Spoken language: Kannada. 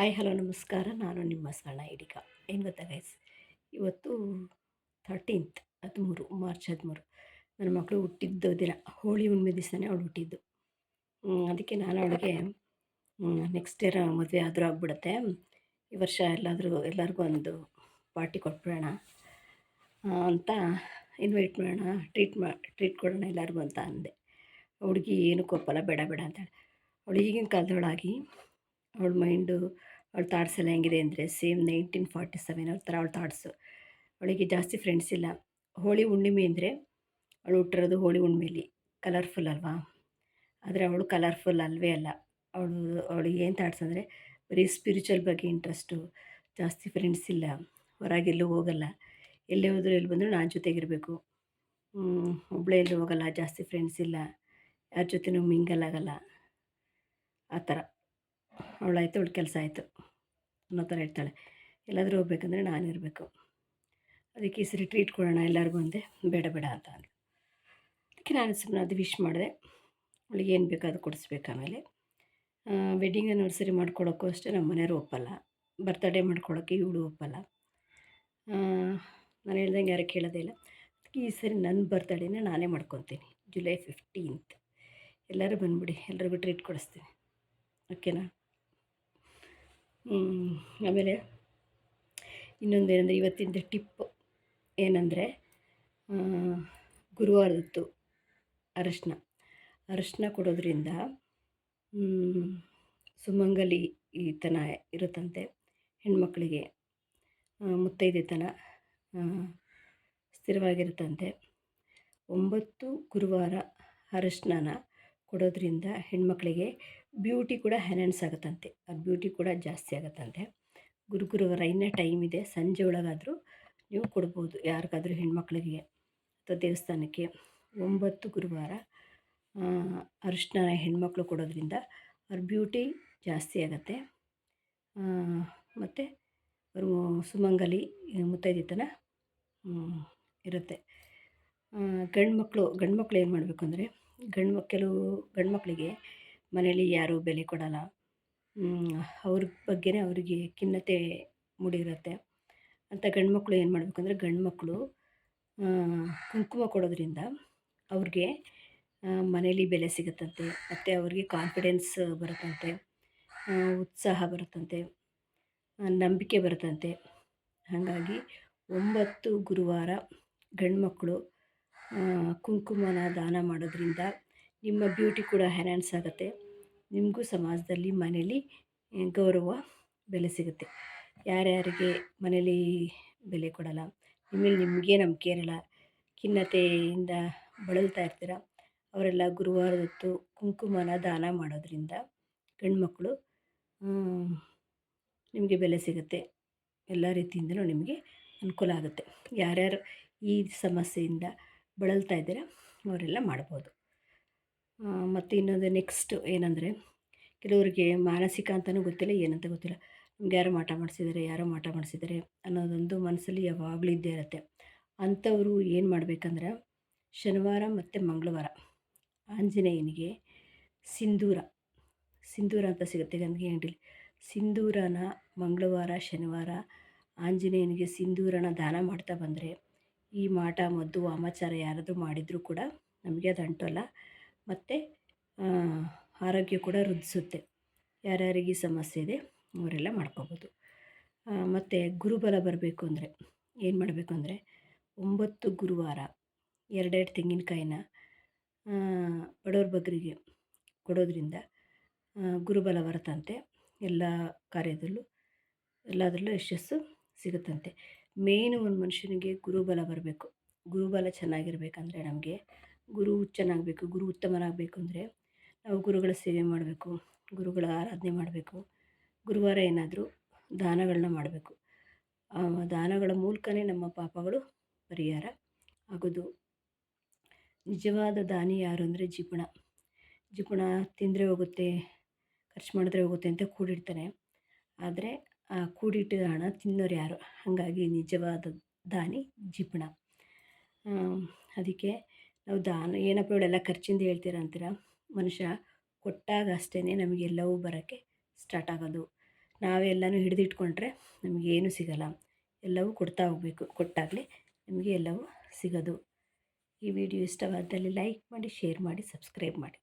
ಹಾಯ್, ಹಲೋ, ನಮಸ್ಕಾರ. ನಾನು ನಿಮ್ಮ ಸಣ್ಣ ಇಡಿಗ ಏನು ಗೊತ್ತಾ ಗೈಸ್ ಇವತ್ತು ಥರ್ಟೀನ್ತ್ ಹದಿಮೂರು ಮಾರ್ಚ್ ಹದಿಮೂರು. ನನ್ನ ಮಕ್ಕಳು ಹುಟ್ಟಿದ್ದು ದಿನ, ಹೋಳಿ ಹುಣ್ಣಿಮೆ ದಿವಸನೇ ಅವಳು ಹುಟ್ಟಿದ್ದು. ಅದಕ್ಕೆ ನಾನು ಅವಳಿಗೆ ನೆಕ್ಸ್ಟ್ ಇಯರ್ ಮದುವೆ ಆದರೂ ಆಗ್ಬಿಡುತ್ತೆ. ಈ ವರ್ಷ ಎಲ್ಲಾದರೂ, ಎಲ್ಲರಿಗೂ ಒಂದು ಪಾರ್ಟಿ ಕೊಟ್ಬಿಡೋಣ ಅಂತ ಇನ್ವೈಟ್ ಮಾಡೋಣ ಟ್ರೀಟ್ ಮಾ ಟ್ರೀಟ್ ಕೊಡೋಣ ಎಲ್ಲರಿಗೂ ಅಂತ ಅಂದೆ. ಹುಡುಗಿ ಏನು ಕೊಪ್ಪಲ್ಲ ಬೇಡ ಬೇಡ ಅಂತೇಳಿ ಅವಳು ಈಗಿನ ಕಾಲದೊಳಾಗಿ ಅವಳ ಮೈಂಡು ಅವಳ ಥಾಟ್ಸ್ ಎಲ್ಲ ಹೆಂಗಿದೆ ಅಂದರೆ ಸೇಮ್ ನೈನ್ಟೀನ್ ಫಾರ್ಟಿ ಸೆವೆನ್ ಅವ್ರ ಥರ ಅವಳ ಥಾಟ್ಸು ಅವಳಿಗೆ ಜಾಸ್ತಿ ಫ್ರೆಂಡ್ಸ್ ಇಲ್ಲ. ಹೋಳಿ ಹುಣ್ಣಿಮೆ ಅಂದರೆ ಅವಳು ಹುಟ್ಟಿರೋದು ಹೋಳಿ ಹುಣ್ಣಿಮೆಲಿ ಕಲರ್ಫುಲ್ ಅಲ್ವಾ? ಆದರೆ ಅವಳು ಕಲರ್ಫುಲ್ ಅಲ್ವೇ ಅಲ್ಲ. ಅವಳು ಅವಳಿಗೆ ಏನು ಥಾಟ್ಸ್ ಅಂದರೆ ಬರೀ ಸ್ಪಿರಿಚುವಲ್ ಬಗ್ಗೆ ಇಂಟ್ರೆಸ್ಟು ಜಾಸ್ತಿ ಫ್ರೆಂಡ್ಸ್ ಇಲ್ಲ. ಹೊರಗೆಲ್ಲೂ ಹೋಗಲ್ಲ. ಎಲ್ಲೇ ಹೋದರೂ ಎಲ್ಲಿ ಬಂದರೂ ನಾನು ಜೊತೆಗಿರಬೇಕು. ಒಬ್ಬಳೇ ಎಲ್ಲೂ ಹೋಗಲ್ಲ, ಜಾಸ್ತಿ ಫ್ರೆಂಡ್ಸ್ ಇಲ್ಲ. ಯಾರ ಜೊತೆನೂ ಮಿಂಗಲ್ ಆಗಲ್ಲ. ಆ ಥರ. ಅವಳಾಯ್ತು, ಅವಳ ಕೆಲಸ ಆಯಿತು. ಅನ್ನೋ ಥರ ಇರ್ತಾಳೆ. ಎಲ್ಲಾದರೂ ಹೋಗ್ಬೇಕಂದ್ರೆ ನಾನು ಇರಬೇಕು. ಅದಕ್ಕೆ ಈ ಸರಿ ಟ್ರೀಟ್ ಕೊಡೋಣ ಎಲ್ಲರಿಗೂ ಅಂದೆ, ಬೇಡ ಬೇಡ ಅಂತ ಅದಕ್ಕೆ ನಾನು ಸುಮ್ಮನೆ ಅದು ವಿಶ್ ಮಾಡಿದೆ. ಅವಳಿಗೆ ಏನು ಬೇಕೋ ಅದು ಕೊಡಿಸ್ಬೇಕು ಆಮೇಲೆ. ವೆಡ್ಡಿಂಗ್ ಆ್ಯನಿವರ್ಸರಿ ಮಾಡ್ಕೊಳೋಕ್ಕೂ ಅಷ್ಟೇ ನಮ್ಮ ಮನೆಯವರು ಒಪ್ಪಲ್ಲ. ಬರ್ತಡೇ ಮಾಡ್ಕೊಳೋಕ್ಕೆ ಇವಳು ಒಪ್ಪಲ್ಲ. ನಾನು ಹೇಳ್ದಂಗೆ ಯಾರು ಕೇಳೋದೇ ಇಲ್ಲ. ಅದಕ್ಕೆ ಈ ಸರಿ ನನ್ನ ಬರ್ತಡೇನ ನಾನೇ ಮಾಡ್ಕೊತೀನಿ. ಜುಲೈ ಫಿಫ್ಟೀನ್ತ್ ಎಲ್ಲರೂ ಬಂದ್ಬಿಡಿ, ಎಲ್ರಿಗೂ ಟ್ರೀಟ್ ಕೊಡಿಸ್ತೀನಿ. ಓಕೆನಾ ಆಮೇಲೆ ಇನ್ನೊಂದು ಏನಂದರೆ ಇವತ್ತಿಂದ ಟಿಪ್ ಏನಂದರೆ ಗುರುವಾರದತ್ತು ಅರಶಿನ. ಅರಶಿನ ಕೊಡೋದ್ರಿಂದ ಸುಮಂಗಲಿ ತನ ಇರುತ್ತಂತೆ, ಹೆಣ್ಮಕ್ಳಿಗೆ ಮುತ್ತೈದೆತನ ಸ್ಥಿರವಾಗಿರುತ್ತಂತೆ. ಒಂಬತ್ತು ಗುರುವಾರ ಅರಶಿನ ಕೊಡೋದ್ರಿಂದ ಹೆಣ್ಮಕ್ಳಿಗೆ ಬ್ಯೂಟಿ ಕೂಡ ಹೆನೆನ್ಸ್ ಆಗುತ್ತಂತೆ. ಆ ಬ್ಯೂಟಿ ಕೂಡ ಜಾಸ್ತಿ ಆಗುತ್ತಂತೆ. ಗುರು ಗುರುವಾರ ಇನ್ನೂ ಟೈಮ್ ಇದೆ. ಸಂಜೆ ಒಳಗಾದರೂ ನೀವು ಕೊಡ್ಬೋದು. ಯಾರಿಗಾದ್ರೂ ಹೆಣ್ಮಕ್ಳಿಗೆ ಅಥವಾ ದೇವಸ್ಥಾನಕ್ಕೆ. ಒಂಬತ್ತು ಗುರುವಾರ ಅರಿಶಿನ ಹೆಣ್ಮಕ್ಳು ಕೊಡೋದ್ರಿಂದ ಅವ್ರ ಬ್ಯೂಟಿ ಜಾಸ್ತಿ ಆಗುತ್ತೆ. ಮತ್ತು ಅವರು ಸುಮಂಗಲಿ, ಮುತ್ತೈದಿತನ ಇರುತ್ತೆ. ಗಂಡು ಮಕ್ಕಳು ಗಂಡು ಮಕ್ಕಳು ಏನು ಮಾಡಬೇಕು ಅಂದರೆ ಗಂಡು ಕೆಲವು ಗಂಡು ಮಕ್ಕಳಿಗೆ ಮನೇಲಿ ಯಾರೂ ಬೆಲೆ ಕೊಡಲ್ಲ. ಅವ್ರ ಬಗ್ಗೆನೇ ಅವರಿಗೆ ಖಿನ್ನತೆ ಮೂಡಿರುತ್ತೆ. ಅಂತ ಗಂಡು ಮಕ್ಕಳು ಏನು ಮಾಡಬೇಕಂದ್ರೆ ಗಂಡು ಮಕ್ಕಳು ಕುಂಕುಮ ಕೊಡೋದ್ರಿಂದ ಅವ್ರಿಗೆ ಮನೇಲಿ ಬೆಲೆ ಸಿಗುತ್ತಂತೆ, ಮತ್ತು ಅವ್ರಿಗೆ ಕಾನ್ಫಿಡೆನ್ಸ್ ಬರುತ್ತಂತೆ ಉತ್ಸಾಹ ಬರುತ್ತಂತೆ ನಂಬಿಕೆ ಬರುತ್ತಂತೆ. ಹಾಗಾಗಿ ಒಂಬತ್ತು ಗುರುವಾರ ಗಂಡು ಮಕ್ಕಳು ಕುಂಕುಮನ ದಾನ ಮಾಡೋದ್ರಿಂದ ನಿಮ್ಮ ಬ್ಯೂಟಿ ಕೂಡ ಹೆನಾನ್ಸ್ ಆಗುತ್ತೆ. ನಿಮಗೂ ಸಮಾಜದಲ್ಲಿ ಮನೇಲಿ ಗೌರವ ಬೆಲೆ ಸಿಗುತ್ತೆ. ಯಾರ್ಯಾರಿಗೆ ಮನೇಲಿ ಬೆಲೆ ಕೊಡಲ್ಲ ನಿಮ್ಮಲ್ಲಿ ನಿಮಗೆ ನಂಬಿಕೆ ಇರಲ್ಲ, ಖಿನ್ನತೆಯಿಂದ ಬಳಲ್ತಾ ಇರ್ತೀರ, ಅವರೆಲ್ಲ ಗುರುವಾರದೊತ್ತು ಕುಂಕುಮನ ದಾನ ಮಾಡೋದ್ರಿಂದ ಗಂಡುಮಕ್ಕಳು ನಿಮಗೆ ಬೆಲೆ ಸಿಗುತ್ತೆ. ಎಲ್ಲ ರೀತಿಯಿಂದಲೂ ನಿಮಗೆ ಅನುಕೂಲ ಆಗುತ್ತೆ. ಯಾರ್ಯಾರು ಈ ಸಮಸ್ಯೆಯಿಂದ ಬಳಲ್ತಾ ಇದ್ದೀರಾ? ಅವರೆಲ್ಲ ಮಾಡ್ಬೋದು. ಮತ್ತು ಇನ್ನೊಂದು ನೆಕ್ಸ್ಟ್ ಏನಂದರೆ, ಕೆಲವರಿಗೆ ಮಾನಸಿಕ ಅಂತಲೂ ಗೊತ್ತಿಲ್ಲ, ಏನಂತ ಗೊತ್ತಿಲ್ಲ. ನಮ್ಗೆ ಯಾರೋ ಮಾಟ ಮಾಡಿಸಿದ್ದಾರೆ, ಯಾರೋ ಮಾಟ ಮಾಡಿಸಿದ್ದಾರೆ ಅನ್ನೋದೊಂದು ಮನಸ್ಸಲ್ಲಿ ಯಾವಾಗಲೂ ಇದ್ದೇ ಇರುತ್ತೆ. ಅಂಥವರು ಏನು ಮಾಡಬೇಕಂದ್ರೆ, ಶನಿವಾರ ಮತ್ತು ಮಂಗಳವಾರ ಆಂಜನೇಯನಿಗೆ ಸಿಂಧೂರ ಸಿಂಧೂರ ಅಂತ ಸಿಗುತ್ತೆ ಗಂಗೆ ಅಂಗಡಿಲಿ. ಸಿಂಧೂರನ ಮಂಗಳವಾರ, ಶನಿವಾರ ಆಂಜನೇಯನಿಗೆ ಸಿಂಧೂರನ ದಾನ ಮಾಡ್ತಾ ಬಂದರೆ ಈ ಮಾಟ, ಮದ್ದು, ವಾಮಾಚಾರ ಯಾರಾದರೂ ಮಾಡಿದರೂ ಕೂಡ ನಮಗೆ ಅದು ಅಂಟೋಲ್ಲ. ಮತ್ತು ಆರೋಗ್ಯ ಕೂಡ ವೃದ್ಧಿಸುತ್ತೆ. ಯಾರ್ಯಾರಿಗೆ ಸಮಸ್ಯೆ ಇದೆ, ಅವರೆಲ್ಲ ಮಾಡ್ಕೋಬೋದು. ಮತ್ತು ಗುರುಬಲ ಬರಬೇಕು ಅಂದರೆ, ಏನು ಮಾಡಬೇಕು ಅಂದರೆ, ಒಂಬತ್ತು ಗುರುವಾರ, ಎರಡೆರಡು ತೆಂಗಿನಕಾಯಿನ ಬಡವ್ರ ಬಗ್ಗರಿಗೆ ಕೊಡೋದ್ರಿಂದ ಗುರುಬಲ ಬರುತ್ತಂತೆ ಎಲ್ಲ ಕಾರ್ಯದಲ್ಲೂ, ಎಲ್ಲದರಲ್ಲೂ ಯಶಸ್ಸು ಸಿಗುತ್ತಂತೆ. ಮೇಯ್ನು ಒಂದು ಮನುಷ್ಯನಿಗೆ ಗುರುಬಲ ಬರಬೇಕು. ಗುರುಬಲ ಚೆನ್ನಾಗಿರ್ಬೇಕಂದ್ರೆ ನಮಗೆ ಗುರು ಚೆನ್ನಾಗಬೇಕು ಗುರು ಉತ್ತಮನಾಗಬೇಕು ಅಂದರೆ ನಾವು ಗುರುಗಳ ಸೇವೆ ಮಾಡಬೇಕು, ಗುರುಗಳ ಆರಾಧನೆ ಮಾಡಬೇಕು, ಗುರುವಾರ ಏನಾದರೂ ದಾನಗಳನ್ನ ಮಾಡಬೇಕು. ದಾನಗಳ ಮೂಲಕನೇ ನಮ್ಮ ಪಾಪಗಳು ಪರಿಹಾರ ಆಗೋದು. ನಿಜವಾದ ದಾನಿ ಯಾರು ಅಂದರೆ ಜಿಪುಣ. ಜಿಪುಣ ತಿಂದರೆ ಹೋಗುತ್ತೆ, ಖರ್ಚು ಮಾಡಿದ್ರೆ ಹೋಗುತ್ತೆ ಅಂತ ಕೂಡಿಡ್ತಾನೆ. ಆದರೆ ಆ ಕೂಡಿಟ್ಟಿದ ಹಣ ತಿನ್ನೋರು ಯಾರು? ಹಾಗಾಗಿ ನಿಜವಾದ ದಾನಿ ಜಿಪುಣ ಅದಕ್ಕೆ ನಾವು ದಾನ, ಏನಪ್ಪ ಇವಳೆಲ್ಲ ಖರ್ಚಿಂದ ಹೇಳ್ತೀರ ಅಂತೀರ? ಮನುಷ್ಯ ಕೊಟ್ಟಾಗ ಅಷ್ಟೇ ನಮಗೆಲ್ಲವೂ ಬರೋಕ್ಕೆ ಸ್ಟಾರ್ಟ್ ಆಗೋದು. ನಾವೆಲ್ಲನೂ ಹಿಡಿದಿಟ್ಕೊಂಡ್ರೆ ನಮಗೇನು ಸಿಗಲ್ಲ. ಎಲ್ಲವೂ ಕೊಡ್ತಾ ಹೋಗಬೇಕು, ಕೊಟ್ಟಾಗಲೇ ನಿಮಗೆ ಎಲ್ಲವೂ ಸಿಗೋದು. ಈ ವಿಡಿಯೋ ಇಷ್ಟವಾದಲ್ಲಿ ಲೈಕ್ ಮಾಡಿ, ಶೇರ್ ಮಾಡಿ, ಸಬ್ಸ್ಕ್ರೈಬ್ ಮಾಡಿ.